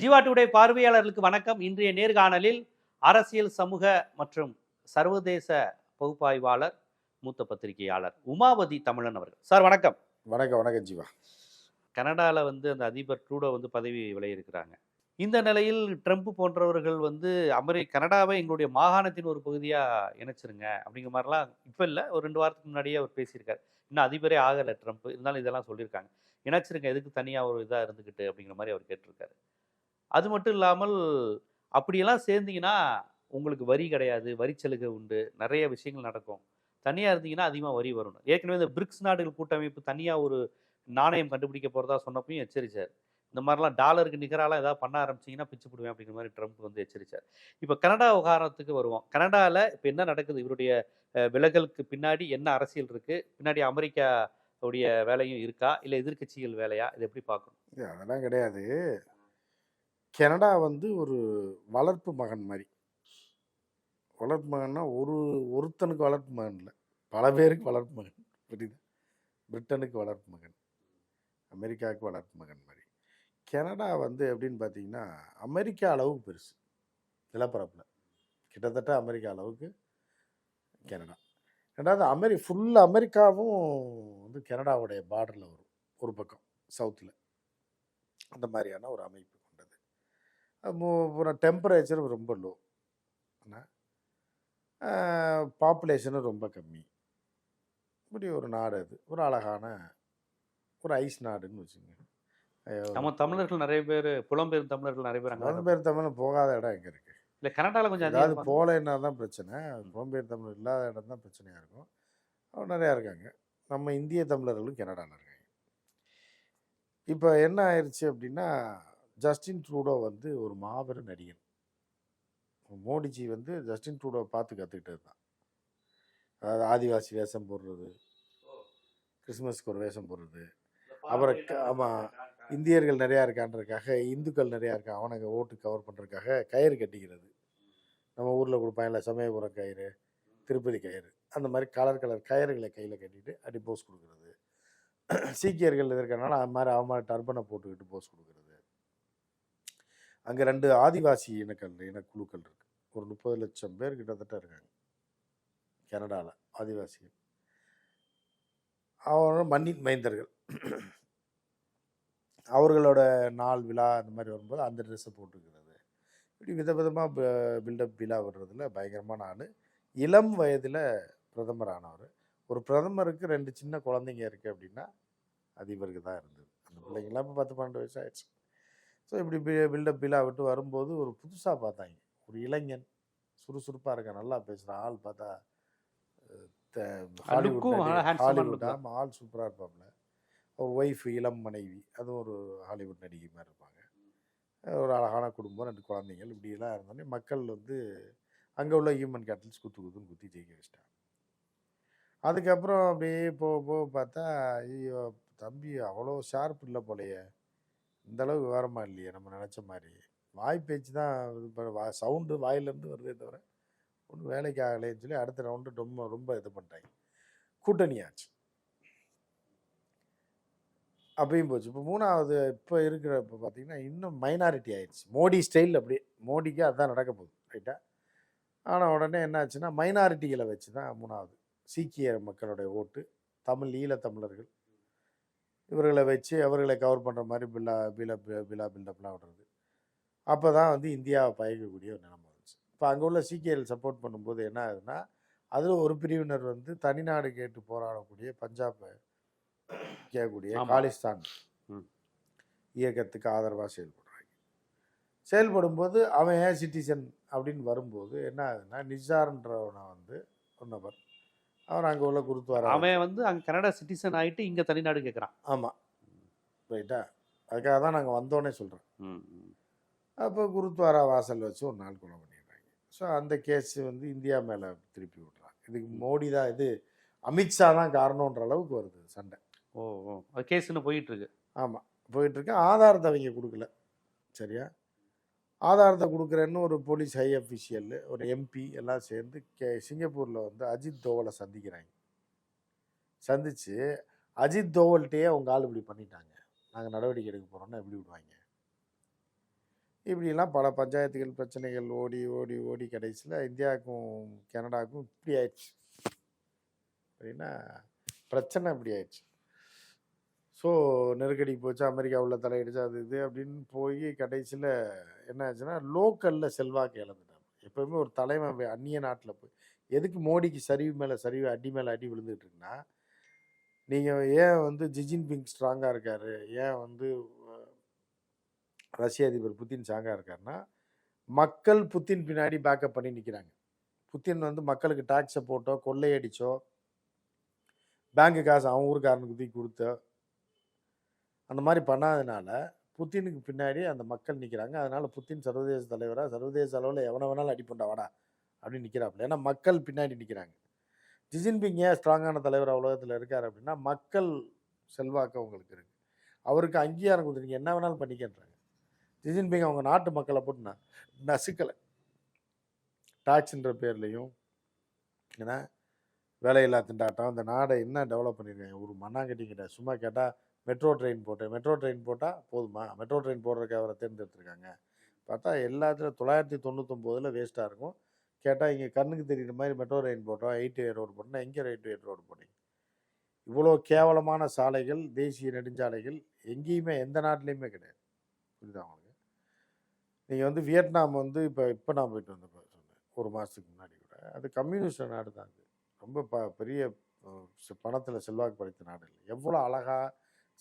Jeeva today பார்வையாளர்களுக்கு வணக்கம். இன்றைய நேர்காணலில் அரசியல் சமூக மற்றும் சர்வதேச பகுப்பாய்வாளர் மூத்த பத்திரிகையாளர் உமாவதி தமிழன் அவர்கள். சார் வணக்கம். வணக்கம் வணக்கம் ஜீவா. கனடாவில் வந்து அந்த அதிபர் ட்ரூடோ வந்து பதவி விலகியிருக்கிறாங்க. இந்த நிலையில் ட்ரம்ப் போன்றவர்கள் வந்து அமெரி கனடாவை எங்களுடைய மாகாணத்தின் ஒரு பகுதியாக இணைச்சிருங்க அப்படிங்கிற மாதிரிலாம் இப்போ இல்லை. ஒரு ரெண்டு வாரத்துக்கு முன்னாடியே அவர் பேசியிருக்காரு. இன்னும் அதிபரே ஆகலை ட்ரம்ப். இருந்தாலும் இதெல்லாம் சொல்லியிருக்காங்க. இணைச்சிருங்க எதுக்கு தனியாக ஒரு இதாக இருந்துக்கிட்டு அப்படிங்கிற மாதிரி அவர் கேட்டிருக்காரு. அது மட்டும் இல்லாமல் அப்படியெல்லாம் சேர்ந்தீங்கன்னா உங்களுக்கு வரி கிடையாது வரி சலுகை உண்டு நிறைய விஷயங்கள் நடக்கும். தனியாக இருந்தீங்கன்னா அதிகமாக வரி வரும். ஏற்கனவே இந்த பிரிக்ஸ் நாடுகள் கூட்டமைப்பு தனியாக ஒரு நாணயம் கண்டுபிடிக்க போகிறதா சொன்னப்பையும் எச்சரிச்சார். இந்த மாதிரிலாம் டாலருக்கு நிகராலாம் ஏதாவது பண்ண ஆரம்பிச்சிங்கன்னா பிச்சு போடுவேன் அப்படிங்கிற மாதிரி ட்ரம்ப் வந்து எச்சரிச்சார். இப்போ கனடா விவகாரத்துக்கு வருவோம். கனடாவில் இப்போ என்ன நடக்குது? இவருடைய விலகலுக்கு பின்னாடி என்ன அரசியல் இருக்குது பின்னாடி அமெரிக்கா உடைய வேலையும் இருக்கா? இல்லை எதிர்க்கட்சிகள் வேலையா? இதை எப்படி பார்க்கணும்? அதெல்லாம் கிடையாது. கனடா வந்து ஒரு வளர்ப்பு மகன் மாதிரி வளர்ப்பு மகன்னா ஒரு ஒருத்தனுக்கு வளர்ப்பு மகன் இல்லை. பல பேருக்கு வளர்ப்பு மகன். புரியுது? பிரிட்டனுக்கு வளர்ப்பு மகன். அமெரிக்காவுக்கு வளர்ப்பு மகன் மாதிரி கனடா வந்து எப்படின்னு பார்த்தீங்கன்னா அமெரிக்கா அளவுக்கு பெருசு. நிலப்பரப்பில். கிட்டத்தட்ட அமெரிக்கா அளவுக்கு கனடா. ரெண்டாவது அமெரி ஃபுல் அமெரிக்காவும் வந்து கனடாவுடைய பார்டரில் வரும். ஒரு பக்கம் சவுத்தில் அந்த மாதிரியான ஒரு அமைப்பு. அப்புறம் டெம்பரேச்சர் ரொம்ப லோ பாப்புலேஷனும் ரொம்ப கம்மி. இப்படி ஒரு நாடு அது. ஒரு அழகான ஒரு ஐஸ் நாடுன்னு வச்சுங்க. நம்ம தமிழர்கள் நிறைய பேர் புலம்பெயரும் தமிழர்கள் நிறைய பேர் புலம்பெயர் தமிழ் போகாத இடம் எங்கே இருக்குது இல்லை கனடாவில் கொஞ்சம் அதிகமா- போகலைன்னா தான் பிரச்சனை. புலம்பெயர் தமிழ் இல்லாத இடம் தான் பிரச்சனையாக இருக்கும். அவங்க நிறையா இருக்காங்க. நம்ம இந்திய தமிழர்களும் கனடாவில் இருக்காங்க. இப்போ என்ன ஆயிடுச்சு அப்படின்னா ஜஸ்டின் ட்ரூடோ வந்து ஒரு மாபெரும் நடிகன். மோடிஜி வந்து ஜஸ்டின் ட்ரூடோவை பார்த்து கற்றுக்கிட்டது தான். அதாவது ஆதிவாசி வேஷம் போடுறது கிறிஸ்மஸ்க்கு ஒரு வேஷம் போடுறது. அப்புறம் க- ஆமா. இந்தியர்கள் நிறையா இருக்கான்றதுக்காக இந்துக்கள் நிறையா இருக்கா அவனுங்க ஓட்டு கவர் பண்ணுறதுக்காக கயிறு கட்டிக்கிறது. நம்ம ஊரில் கொடுப்பாங்கல்ல சமயபுரம் கயிறு திருப்பதி கயிறு அந்த மாதிரி கலர் கலர் கயிறுகளை கையில் கட்டிட்டு அப்படி போஸ் கொடுக்குறது. சீக்கியர்கள் இருக்கிறனால அது மாதிரி அவன் மாதிரி டர்பனை போட்டுக்கிட்டு போஸ் கொடுக்குறது. அங்கே ரெண்டு ஆதிவாசி இனக்கள் இனக்குழுக்கள் இருக்கு. ஒரு முப்பது லட்சம் பேர் கிட்டத்தட்ட இருக்காங்க. கனடாவில் ஆதிவாசிகள். அவங்க மண்ணின் மைந்தர்கள். அவர்களோட நாள் விழா அந்த மாதிரி வரும்போது அந்த ட்ரெஸ்ஸை போட்டுக்கிறது. இப்படி விதவிதமாக பில்டப் விழா வர்றதுல பயங்கரமான ஆள் இளம் வயதில் பிரதமர் ஆனவர் ஒரு பிரதமருக்கு ரெண்டு சின்ன குழந்தைங்க இருக்குது அப்படின்னா அது இவருக்கு தான் இருந்தது. அந்த பிள்ளைங்களாம் இப்போ பத்து பன்னெண்டு வயசு ஆயிடுச்சு. ஸோ இப்படி பில்டப் விழா விட்டு வரும்போது ஒரு புதுசாக பார்த்தாங்க. ஒரு இளைஞன் சுறுசுறுப்பாக இருக்க நல்லா பேசுகிற ஆள் பார்த்தா ஹாலிவுட் ஹாலிவுட். ஆமாம் ஆள் சூப்பராக இருப்பாப்புல ஒரு ஒய்ஃப் இளம் மனைவி அதுவும் ஒரு ஹாலிவுட் நடிகை மாதிரி இருப்பாங்க. ஒரு அழகான குடும்பம் ரெண்டு குழந்தைகள் இப்படியெல்லாம் இருந்தோடனே மக்கள் வந்து அங்கே உள்ள ஹியூமன் கேட்டல்ஸ் குத்து குத்துன்னு குத்தி ஜெயிக்க வச்சிட்டாங்க. அதுக்கப்புறம் அப்படியே போக போக பார்த்தா ஐயோ தம்பி அவ்வளோ ஷார்ப் இல்லை போலையே. இந்த விவரமாக இல்லையே நம்ம நினச்ச மாதிரி. வாய் பேச்சு தான் இது வா சவுண்டு வாயிலேருந்து வருதே தவிர ஒன்றும் வேலைக்கு ஆகலைன்னு சொல்லி அடுத்த ரவுண்டு ரொம்ப ரொம்ப இது பண்ணிட்டாங்க. கூட்டணி ஆச்சு. அப்பயும் போச்சு. இப்போ மூணாவது இப்போ இருக்கிற இப்போ பார்த்தீங்கன்னா இன்னும் மைனாரிட்டி ஆயிடுச்சு. மோடி ஸ்டைல் அப்படியே மோடிக்கு அதுதான் நடக்க போகுது ரைட்டா ஆனால் உடனே என்ன ஆச்சுன்னா மைனாரிட்டிகளை வச்சு தான் மூணாவது சீக்கிய மக்களுடைய ஓட்டு தமிழ் ஈழத்தமிழர்கள் இவர்களை வச்சு அவர்களை கவர் பண்ணுற மாதிரி பில்லா பிலா பிலா பில்டப்லாம் விடுறது அப்போ தான் வந்து இந்தியாவை பயக்கக்கூடிய ஒரு நிலைமை வந்துச்சு இப்போ அங்கே உள்ள சீக்கியர்கள் சப்போர்ட் பண்ணும்போது என்ன ஆகுதுன்னா அதில் ஒரு பிரிவினர் வந்து தனிநாடு கேட்டு போராடக்கூடிய பஞ்சாபை கேட்கக்கூடிய. காலிஸ்தான். இயக்கத்துக்கு ஆதரவாக செயல்படுறாங்க செயல்படும்போது அவன் ஏன் சிட்டிசன் அப்படின்னு வரும்போது என்ன ஆகுதுன்னா நிஜார்ன்றவனை வந்து ஒரு நபர் அவன் அங்கே உள்ள குருத்வாரா அவன் வந்து அங்கே கனடா சிட்டிசன் ஆயிட்டு இங்கே தனிநாடு கேட்குறான் ஆமாம் ரைட்டா? அதுக்காக தான் நாங்கள் வந்தோன்னே சொல்கிறோம் அப்போ குருத்வாரா வாசல் வச்சு ஒரு நாள் கொலை பண்ணிடுறாங்க. ஸோ அந்த கேஸ் வந்து இந்தியா மேலே திருப்பி விட்றாங்க. இதுக்கு மோடி தான் இது அமித்ஷா தான் காரணன்ற அளவுக்கு வருது சண்டை. ஓ ஓ. கேஸ் இன்னும் போயிட்டு இருக்கு. ஆமாம் போயிட்டுருக்கு ஆதாரத்தை அவங்க கொடுக்கல. சரியா? ஆதாரத்தை கொடுக்குறேன்னு ஒரு போலீஸ் ஹை அஃபிஷியல் ஒரு எம்பி எல்லாம் சேர்ந்து கே சிங்கப்பூரில் வந்து அஜித் தோவலை சந்திக்கிறாங்க. சந்தித்து அஜித் தோவல்கிட்டயே அவங்க ஆள் இப்படி பண்ணிட்டாங்க. நாங்கள் நடவடிக்கை எடுக்க போகிறோம்னா எப்படி விடுவாங்க. இப்படிலாம் பல பஞ்சாயத்துகள் பிரச்சனைகள் ஓடி ஓடி ஓடி கடைசியில் இந்தியாவுக்கும் கனடாவுக்கும் இப்படி ஆயிடுச்சு. அப்படின்னா பிரச்சனை இப்படி ஆயிடுச்சு. ஸோ நெருக்கடி போச்சு அமெரிக்கா உள்ள தலையிடுச்சு அது இது அப்படின்னு போய் கடைசியில் என்ன ஆச்சுன்னா லோக்கலில் செல்வாக்கு இழந்துட்டாங்க. எப்பவுமே ஒரு தலைமை அந்நிய நாட்டில் போய் எதுக்கு மோடிக்கு சரிவு மேலே சரிவு அடி மேலே அடி விழுந்துட்டுருக்குன்னா நீங்கள் ஏன் வந்து ஜிஜின் பிங் ஸ்ட்ராங்காக இருக்காரு ஏன் வந்து ரஷ்ய அதிபர் புத்தின் ஸ்ட்ராங்காக இருக்காருன்னா மக்கள் புத்தின் பின்னாடி பேக்கப் பண்ணி நிற்கிறாங்க புத்தின் வந்து மக்களுக்கு டாக்ஸை போட்டோ கொள்ளையடிச்சோ பேங்க்கு காசு அவன் ஊருக்காரனுக்கு தூக்கி கொடுத்தோ அந்த மாதிரி பண்ணாதனால புத்தினுக்கு பின்னாடி அந்த மக்கள் நிற்கிறாங்க அதனால புத்தின் சர்வதேச தலைவராக சர்வதேச அளவில் எவனை வேணாலும் அடிப்பண்டா வாடா அப்படின்னு நிற்கிறாப்புல ஏன்னா மக்கள் பின்னாடி நிற்கிறாங்க ஜிஜின்பிங் ஏன் ஸ்ட்ராங்கான தலைவராக உலகத்தில் இருக்கார் அப்படின்னா மக்கள் செல்வாக்கு அவங்களுக்கு இருக்கு. அவருக்கு அங்கீகாரம் கொடுத்துருங்க என்ன வேணாலும் பண்ணிக்கன்றாங்க. ஜிஜின்பிங் அவங்க நாட்டு மக்களை போட்டு ந நசுக்கலை. டாக்ஸ்ன்ற பேர்லேயும் ஏன்னா வேலையில்லா திண்டாட்டம் அந்த நாடை என்ன டெவலப் பண்ணியிருக்காங்க ஒரு மண்ணாங்கட்டி கேட்டால் சும்மா கேட்டால் மெட்ரோ ட்ரெயின் போட்டேன் மெட்ரோ ட்ரெயின் போட்டால் போதுமா? மெட்ரோ ட்ரெயின் போடுறதுக்கு அவரை தேர்ந்தெடுத்துருக்காங்க. பார்த்தா எல்லாத்துலையும் தொள்ளாயிரத்தி தொண்ணூத்தொம்போதில் வேஸ்ட்டாக இருக்கும். கேட்டால் இங்கே கண்ணுக்கு தெரிகிற மாதிரி மெட்ரோ ட்ரெயின் போட்டோம். எயிட் வே ரோடு போட்டோம் எங்கே எயிட் வே ரோடு போட்டீங்க? இவ்வளோ கேவலமான சாலைகள் தேசிய நெடுஞ்சாலைகள் எங்கேயுமே எந்த நாட்டிலையுமே கிடையாது. புரியுதா உங்களுக்கு? நீங்கள் வந்து வியட்நாம் வந்து இப்போ இப்போ நான் போயிட்டு வந்தப்போ சொன்னேன். ஒரு மாதத்துக்கு முன்னாடி கூட. அது கம்யூனிஸ்ட் நாடு தான் அது. ரொம்ப ப பெரிய பணத்தில் செல்வாக்கு படைத்த நாடு இல்லை. எவ்வளோ அழகாக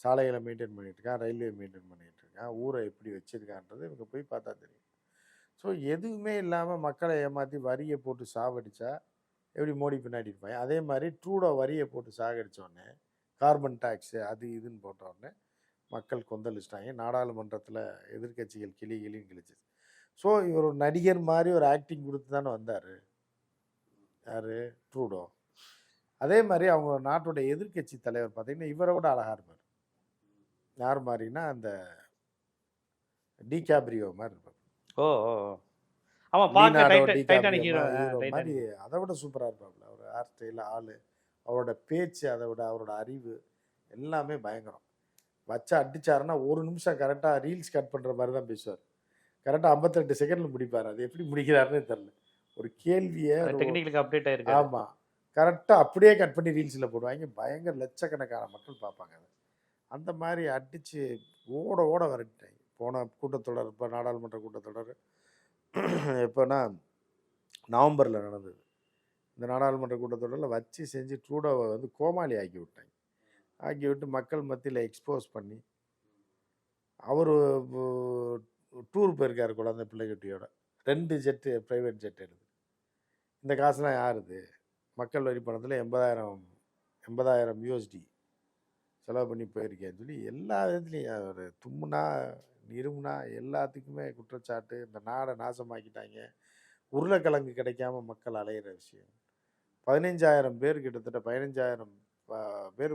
சாலைகளை மெயின்டைன் பண்ணிகிட்ருக்கான் ரயில்வே மெயின்டைன் பண்ணிட்டு இருக்கான் ஊரை எப்படி வச்சுருக்கான்றது இவங்க போய் பார்த்தா தெரியும். ஸோ எதுவுமே இல்லாமல் மக்களை ஏமாற்றி வரியை போட்டு சாவடித்தா எப்படி மோடி பின்னாடி இருப்பாங்க அதே மாதிரி ட்ரூடோ வரியை போட்டு சாகடித்தோடனே கார்பன் டேக்ஸு அது இதுன்னு போட்ட உடனே மக்கள் கொந்தளிச்சிட்டாங்க. நாடாளுமன்றத்தில் எதிர்க்கட்சிகள் கிளி கிளின்னு கிழிச்சிச்சு. ஸோ இவர் ஒரு நடிகர் மாதிரி ஒரு ஆக்டிங் கொடுத்து தானே வந்தார். யார்? ட்ரூடோ அதே மாதிரி அவங்க நாட்டோட எதிர்க்கட்சி தலைவர் பார்த்திங்கன்னா இவரை விட அழகாக இருப்பார். யார் மாதிரின்னா அந்த டிகாப்ரியோ மாதிரி இருப்பார். ஓ ஓ ஓ. ஆமா பார்க்க லீனார்டோ டைட்ட- டிகாப்ரியோ டைட்டானிக் ஹீரோ மாதிரி அதை விட சூப்பராக இருப்பாப்புல. அவர் ஹேர் ஸ்டைல் ஆள். அவரோட பேச்சு அதை விட அவரோட அறிவு எல்லாமே பயங்கரம். வச்சு அடிச்சாருன்னா ஒரு நிமிஷம் கரெக்டாக ரீல்ஸ் கட் பண்ணுற மாதிரி தான் பேசுவார். கரெக்டாக ஐம்பத்தெட்டு செகண்டில் முடிப்பார். அது எப்படி முடிக்கிறாருன்னு தெரில ஒரு கேள்வியை டெக்னிக்கலுக்கு அப்டேட் ஆயிருக்கு ஆமா. கரெக்டா அப்படியே கட் பண்ணி ரீல்ஸ்ல போடுவாங்க. பயங்கர லட்சக்கணக்கான மக்கள் பார்ப்பாங்க அதை. அந்த மாதிரி அடித்து ஓட ஓட விரட்டிட்டாங்க போன கூட்டத்தொடர் இப்போ நாடாளுமன்ற கூட்டத்தொடர். எப்போனா நவம்பரில் நடந்தது. இந்த நாடாளுமன்ற கூட்டத்தொடரில் வச்சு செஞ்சு ட்ரூடோவை வந்து கோமாளி ஆக்கி விட்டாங்க ஆக்கி விட்டு மக்கள் மத்தியில் எக்ஸ்போஸ் பண்ணி அவர் டூர் போயிருக்காரு குழந்தை பிள்ளைக்குட்டியோட. ரெண்டு ஜெட்டு ப்ரைவேட் ஜெட் எடுது இந்த காசுலாம் யாருது? மக்கள் வரி பணத்தில் எண்பதாயிரம் எண்பதாயிரம் யூஎஸ்டி செலவு பண்ணி போயிருக்கேன்னு சொல்லி எல்லா விதத்துலையும் ஒரு தும்முனா இருமுனா எல்லாத்துக்குமே குற்றச்சாட்டு இந்த நாடை நாசமாக்கிட்டாங்க. உருளைக்கிழங்கு கிடைக்காம மக்கள் அலையிற விஷயம். பதினஞ்சாயிரம் பேர் கிட்டத்தட்ட பதினஞ்சாயிரம் பேர்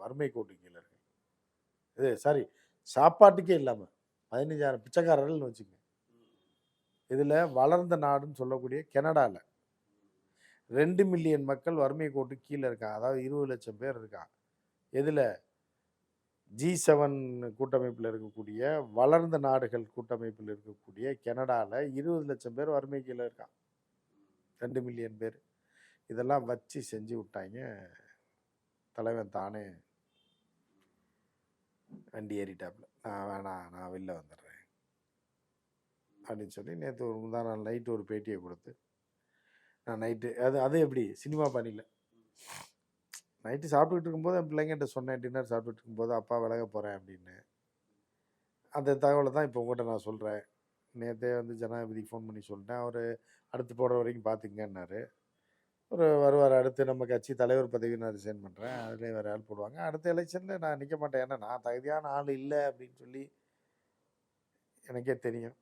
வறுமை கோட்டு கீழே இருக்கு. இது சாரி சாப்பாட்டுக்கே இல்லாமல் பதினஞ்சாயிரம் பிச்சைக்காரர்கள்னு வச்சுக்கோங்க. இதில் வளர்ந்த நாடுன்னு சொல்லக்கூடிய கனடாவில் ரெண்டு மில்லியன் மக்கள் வறுமை கோட்டு கீழே இருக்காங்க. அதாவது இருபது லட்சம் பேர் இருக்கான் எதில்? ஜி செவன் கூட்டமைப்பில் இருக்கக்கூடிய வளர்ந்த நாடுகள் கூட்டமைப்பில் இருக்கக்கூடிய கனடாவில் இருபது லட்சம் பேர் வறுமை கீழே இருக்கான் ரெண்டு மில்லியன் பேர். இதெல்லாம் வச்சு செஞ்சு விட்டாங்க தலைவன் தானே. வண்டி ஏறிட்டாப்புல நான் வேணாம் நான் வெளில வந்துடுறேன். அப்படின்னு சொல்லி நேற்று ஒரு முந்தா நாள் நைட்டு ஒரு பேட்டியை கொடுத்து நான் நைட்டு அது அது எப்படி? சினிமா பண்ணில நைட்டு சாப்பிட்டுக்கிட்டு இருக்கும்போது என் பிள்ளைங்கிட்ட சொன்னேன் டின்னர் சாப்பிட்டுட்டு இருக்கும்போது அப்பா விலக போகிறேன் அப்படின்னு. அந்த தகவலை தான் இப்போ உங்கள்கிட்ட நான் சொல்கிறேன் நேற்றே வந்து ஜனாதிபதிக்கு ஃபோன் பண்ணி சொல்லிட்டேன். அவர் அடுத்து போடுற வரைக்கும் பார்த்துக்கங்கன்னாரு ஒரு வருவார் அடுத்து நம்ம கட்சி தலைவர் பதவி நான் ரிசைன் பண்ணுறேன் அதுலேயே வேறு ஆள் போடுவாங்க. அடுத்த எலெக்ஷனில் நான் நிற்க மாட்டேன். ஏன்னா நான் தகுதியான ஆள் இல்லை அப்படின்னு சொல்லி எனக்கே தெரியும்.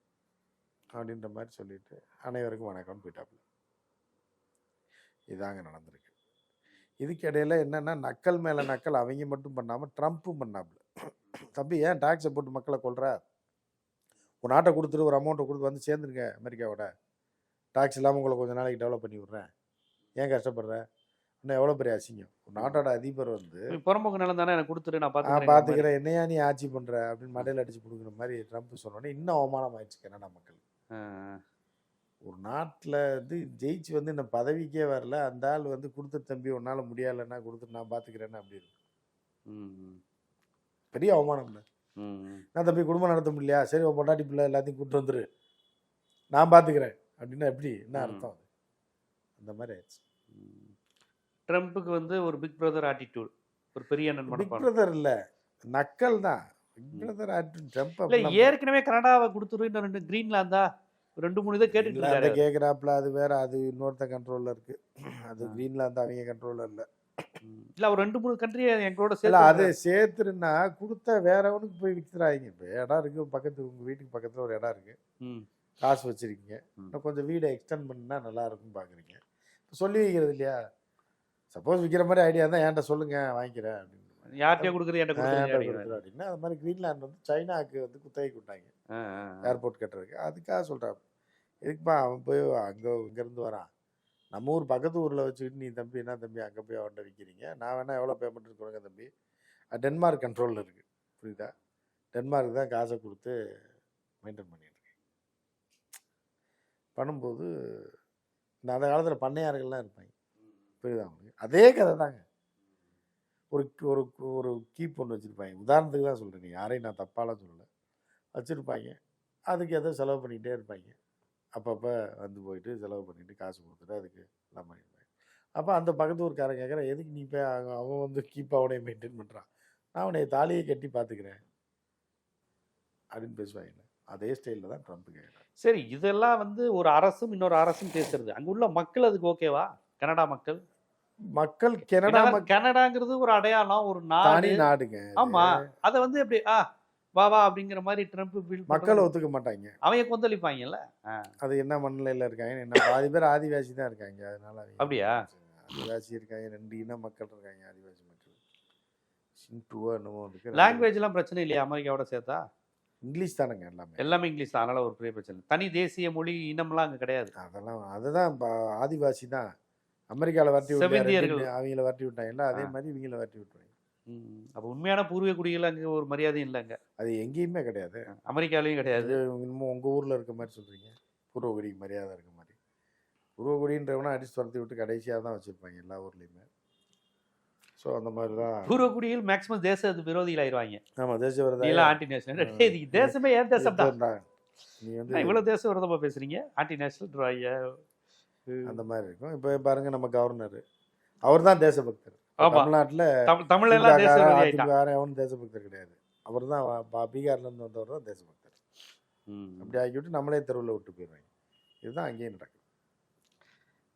அப்படின்ற மாதிரி சொல்லிட்டு அனைவருக்கும் வணக்கம்னு போயிட்டாப்புல இதாங்க நடந்திருக்கு. இதுக்கு இடையில என்னன்னா நக்கல் மேல நக்கல் அவங்க மட்டும் பண்ணாம ட்ரம்ப்பும் பண்ணாப்புல தம்பி ஏன் டாக்ஸை போட்டு மக்களை கொல்ற? ஒரு நாட்டை கொடுத்துட்டு ஒரு அமௌண்ட்டை கொடுத்து வந்து சேர்ந்துருங்க அமெரிக்காவோட. டாக்ஸ் இல்லாமல் உங்களை கொஞ்ச நாளைக்கு டெவலப் பண்ணி விட்றேன். ஏன் கஷ்டப்படுற? இன்னும் எவ்வளோ பெரிய அசிங்கம். ஒரு நாட்டோட அதிபர் வந்து புறம்போக்கு நிலம் தானே எனக்கு கொடுத்துட்டு நான் நான் பார்த்துக்கிறேன் என்னையா நீ ஆட்சி பண்ற? அப்படின்னு மண்டையில் அடிச்சு கொடுக்குற மாதிரி ட்ரம்ப் சொன்னோன்னே இன்னும் அவமானம் ஆயிடுச்சு கனடா மக்கள் ஒரு நாட்டில் வந்து ஜெயிச்சு வந்து இந்த பதவிக்கே வரல. அந்த ஆள் வந்து கொடுத்த தம்பி உன்னால முடியலைன்னா கொடுத்துட்டு நான் பார்த்துக்கிறேன்னு அப்படி இருக்கு. பெரிய அவமானம் இல்லை. நான் தம்பி குடும்பம் நடத்த முடியலையா? சரி உன் பொண்டாட்டி பிள்ளை எல்லாத்தையும் கூப்பிட்டு வந்துரு. நான் பார்த்துக்கிறேன் அப்படின்னா எப்படி? என்ன. அர்த்தம் அது? அந்த மாதிரி ஆயிடுச்சு. ட்ரம்ப்புக்கு வந்து ஒரு பிக் பிரதர் ஆட்டிடியூட் ஒரு பெரிய பிக் பிரதர் இல்லை. நக்கல் தான். பிக் பிரதர் ட்ரம்ப் இல்ல ஏற்கனவே கனடாவை கொடுத்துரு இன்னும் ரெண்டு கிரீன்லாந்தா. ரெண்டு மூணு இதை கேட்டுட்டு கேட்குறாப்புல அது வேற அது இன்னொருத்த கண்ட்ரோல்ல இருக்கு. அது. கிரீன்லாந்து அவங்க கண்ட்ரோல்ல இல்ல. இல்ல அவர் ரெண்டு மூணு கண்ட்ரி எங்களோட சேர்த்து அது சேர்த்துருன்னா கொடுத்த வேறவனுக்கு போய் வித்துறாங்க இப்போ இடம் இருக்கு பக்கத்து உங்க வீட்டுக்கு பக்கத்துல ஒரு இடம் இருக்கு. காசு வச்சிருக்கீங்க. இன்னும் கொஞ்சம் வீடை எக்ஸ்டெண்ட் பண்ணா நல்லா இருக்கும் பாக்குறீங்க. இப்ப சொல்லி வைக்கிறது இல்லையா? சப்போஸ் விற்கிற மாதிரி ஐடியா தான் என்கிட்ட சொல்லுங்க வாங்கிக்கிறேன் அப்படின்னு. யார்கிட்டயா கொடுக்குறது என்கிட்ட கொடுக்குறது அப்படின்னா. அது மாதிரி கிரீன்லாந்து வந்து சைனாக்கு வந்து குத்தகைக்கு விட்டாங்க. ஏர்போர்ட் கட்டுறதுக்கு. அதுக்காக சொல்கிறான் எதுக்குப்பா அவன் போய் அங்கே இங்கேருந்து வரான்? நம்ம ஊர் பக்கத்து ஊரில் வச்சுக்கிட்டு நீ தம்பி என்ன தம்பி? அங்கே போய் அவன்கிட்ட விற்கிறீங்க நான் வேணால் எவ்வளோ பேமெண்ட் கொடுங்க தம்பி. அது டென்மார்க் கண்ட்ரோலில் இருக்குது புரியுதா? டென்மார்க் தான் காசை கொடுத்து மெயின்டைன் பண்ணிட்டு இருக்கேன் பண்ணும்போது இந்த அந்த காலத்தில் பண்ணையார்கள்லாம் இருப்பாங்க புரியுதா அவங்களுக்கு அதே கதை தாங்க. ஒரு ஒரு ஒரு கீப் ஒன்று வச்சுருப்பாங்க. உதாரணத்துக்கு தான் சொல்கிறேன் யாரையும் நான் தப்பாலாம் சொல்லலை. வச்சுருப்பாங்க. அதுக்கு ஏதோ செலவு பண்ணிக்கிட்டே இருப்பாங்க. அப்பப்போ வந்து போயிட்டு செலவு பண்ணிட்டு காசு கொடுத்துட்டு அதுக்கு எல்லாம் பண்ணியிருப்பாங்க அப்போ அந்த பக்கத்து ஊருக்காரன் கேட்குறேன் எதுக்கு நீ போய் அவன் வந்து கீப் அவனையும் மெயின்டைன் பண்ணுறான் நான் அவனை தாலியை கட்டி பார்த்துக்கிறேன். அப்படின்னு பேசுவாங்க. அதே ஸ்டைலில் தான் ட்ரம்ப் கேட்குறான் சரி இதெல்லாம் வந்து ஒரு அரசும் இன்னொரு அரசும் பேசுறது. அங்க உள்ள மக்கள் அதுக்கு ஓகேவா கனடா மக்கள்? மக்கள் கனடா கனடாங்கிறது ஒரு அடையாளம் ஒரு நாடு. நாடுங்க ஆமா அத வந்து எப்படி ஆ வா வா அப்படிங்கிற மாதிரி ட்ரம்ப் பில் மக்கள் ஒத்துக்க மாட்டாங்க. அவங்க கொந்தளிப்பாங்கல்ல? அது என்ன மண்ணிலையில் இருக்காங்க என்ன பாதி பேர் ஆதிவாசி தான் இருக்காங்க அதனால அப்படியா? ஆதிவாசி இருக்காங்க ரெண்டு இன மக்கள் இருக்காங்க ஆதிவாசி மக்கள். சின்டுவோ என்னமோ இருக்கு. லாங்குவேஜ் எல்லாம் பிரச்சனை இல்லையா அமெரிக்காவோட சேர்த்தா? இங்கிலீஷ் தானங்க எல்லாமே. எல்லாமே இங்கிலீஷ் தான் அதனால ஒரு பெரிய பிரச்சனை. தனி தேசிய மொழி இனம்லாம் அங்க கிடையாது. அதெல்லாம் அதுதான் ப- ஆதிவாசி தான். அமெரிக்காவில் வரட்டி விட்டாங்க. அவங்கள வரட்டி விட்டாங்கல்ல அதே. மாதிரி இவங்கள வரட்டி விட்டுருவாங்க. அப்ப உண்மையான பூர்வீக குடிகள் அங்க ஒரு மரியாதையும் இல்லைங்க. அது எங்கேயுமே கிடையாது. அமெரிக்காலையும் கிடையாது. இன்னமும் உங்கள் ஊரில் இருக்க மாதிரி சொல்கிறீங்க பூர்வகுடிக்கு மரியாதை இருக்க மாதிரி. பூர்வகுடின்றவனா அடிச்சு துரத்தி விட்டு கடைசியாக தான் வச்சுருப்பாங்க எல்லா ஊர்லேயுமே. ஸோ அந்த மாதிரி தான் பூர்வ குடிகள் மேக்சிமம் தேச விரோதிகள் ஆயிருவாங்க. ஆமாம் விரதம் எல்லாம் ஆன்டி நேஷனல் தேசமே ஏன் தேசம் தான் நீ வந்து என்ன இவ்வளவு தேச விரோதமா பேசுறீங்க? ஆன்டி நேஷனல் அந்த மாதிரி இருக்கும். இப்போ பாருங்க நம்ம கவர்னர். அவர் தான் தேசபக்தர். தமிழ்நாட்டில் தமிழ் தமிழ்ல எல்லாம் தேச விரோதி ஆயிட்டான் அவனும் தேசபக்தர் கிடையாது. அவர் தான் பீகார்ல இருந்து வந்தவர் தான் தேசபக்தர். அப்படி ஆக்கிவிட்டு நம்மளே தெருவில் விட்டு போயிடுவாங்க. இதுதான் அங்கேயும் நடக்குது.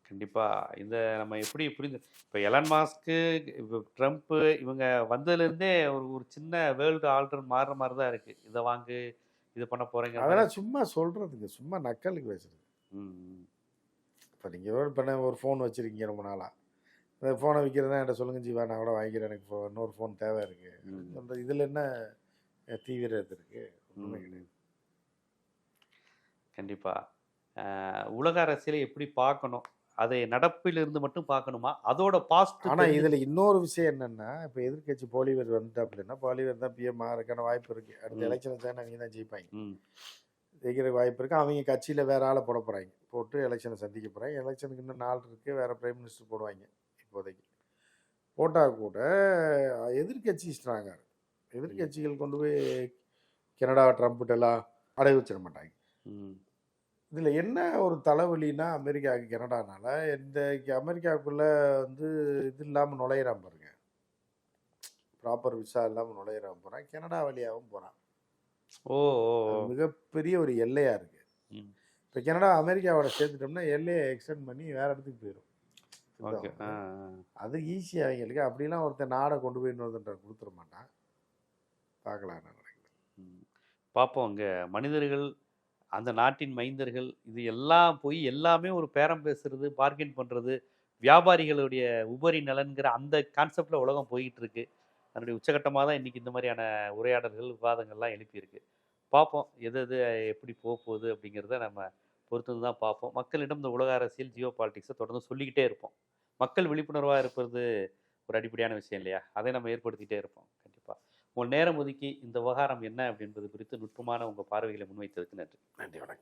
கண்டிப்பா. இந்த நம்ம எப்படி புரிந்து இப்போ எலன் மாஸ்க்கு இப்போ ட்ரம்ப் இவங்க வந்ததுல இருந்தே ஒரு ஒரு சின்ன வேர்ல்டு ஆல்டர் மாறுற மாதிரி தான் இருக்கு. இதை வாங்கு இது பண்ண போறேங்க அதெல்லாம் சும்மா சொல்றதுங்க. சும்மா நக்கலுக்கு பேசுறது. இப்போ நீங்கள் ஒரு பண்ண ஒரு ஃபோன் வச்சுருக்கீங்க ரொம்ப நாளாக அந்த ஃபோனை விற்கிறதா என்கிட்ட சொல்லுங்க ஜீவா நான் கூட வாங்கிக்கிறேன். எனக்கு phone- இன்னொரு ஃபோன் தேவை இருக்கு. ம். அந்த இதில் என்ன தீவிரம் இருக்கு? ஒன்றுமே ம். கிடையாது. கண்டிப்பா. அஹ், உலக அரசியலை எப்படி பார்க்கணும்? அதை நடப்பில் இருந்து மட்டும் பார்க்கணுமா? அதோட பாஸ்ட் ஆனா இதுல இன்னொரு விஷயம் என்னன்னா இப்ப எதிர்க்கட்சி போலிவர் வந்துட்டா அப்படின்னா போலிவர் தான் பிஎம் ஆகிறதுக்கான வாய்ப்பு இருக்கு. அடுத்த. எலெக்ஷன் வச்சா அவங்க தான் ஜெயிப்பாங்க. ஜெயிக்கிற வாய்ப்பு இருக்கு. அவங்க கட்சியில வேற ஆளை போட போறாங்க. போட்டு எலெக்ஷனை சந்திக்க போறாங்க. எலெக்ஷனுக்கு இன்னும் நாள் இருக்கு. வேற பிரைம் மினிஸ்டர் போடுவாங்க. இப்போதைக்கு. போட்டா கூட எதிர்க்கட்சி ஸ்ட்ராங்கா இருக்கு எதிர்க்கட்சிகள் கொண்டு போய் கனடா ட்ரம்ப்கிட்ட எல்லாம் அடைய வச்சிட மாட்டாங்க. இதுல என்ன ஒரு தலைவலின்னா அமெரிக்காவுக்கு கனடானால இந்த அமெரிக்காவுக்குள்ள வந்து இது இல்லாம நுழையிறான் பாருங்க. ப்ராப்பர் விசா இல்லாம நுழையிறான் போறான் கனடா வழியாகவும் போறான். ஓ. மிகப்பெரிய ஒரு எல்லையா இருக்கு. ம். இப்போ கனடா அமெரிக்காவோட சேர்த்துட்டோம்னா எல்லையை எக்ஸ்டெண்ட் பண்ணி வேற இடத்துக்கு போயிடும் ஓகே. அது ஈஸி அவங்களுக்கு அப்படிலாம் ஒருத்தன் நாடை கொண்டு போய் இன்னொருத்தன் கொடுத்துட மாட்டான். பார்க்கலாம். பார்ப்போம் அங்க. மனிதர்கள் அந்த நாட்டின் மைந்தர்கள் இது எல்லாம் போய் எல்லாமே ஒரு பேரம் பேசுறது பார்கெயின் பண்றது வியாபாரிகளுடைய உபரி நலன்கிற அந்த கான்செப்ட்ல உலகம் போயிட்டு இருக்கு அதனுடைய உச்சகட்டமாக தான் இன்னைக்கு இந்த மாதிரியான உரையாடல்கள் விவாதங்கள்லாம் எழுப்பியிருக்கு. பார்ப்போம் எது எது எப்படி போக போகுது அப்படிங்கிறத நம்ம பொறுத்து தான் பார்ப்போம். மக்களிடம் இந்த உலக அரசியல் ஜியோ பாலிட்டிக்ஸை தொடர்ந்து சொல்லிக்கிட்டே இருப்போம். மக்கள் விழிப்புணர்வாக இருப்பது ஒரு அடிப்படையான விஷயம் இல்லையா? அதை நம்ம ஏற்படுத்திகிட்டே இருப்போம். கண்டிப்பாக உங்கள் நேரம் ஒதுக்கி இந்த விவகாரம் என்ன அப்படின்றது குறித்து நுட்பமான உங்கள் பார்வைகளை முன்வைத்ததுக்கு நன்றி. நன்றி வணக்கம்.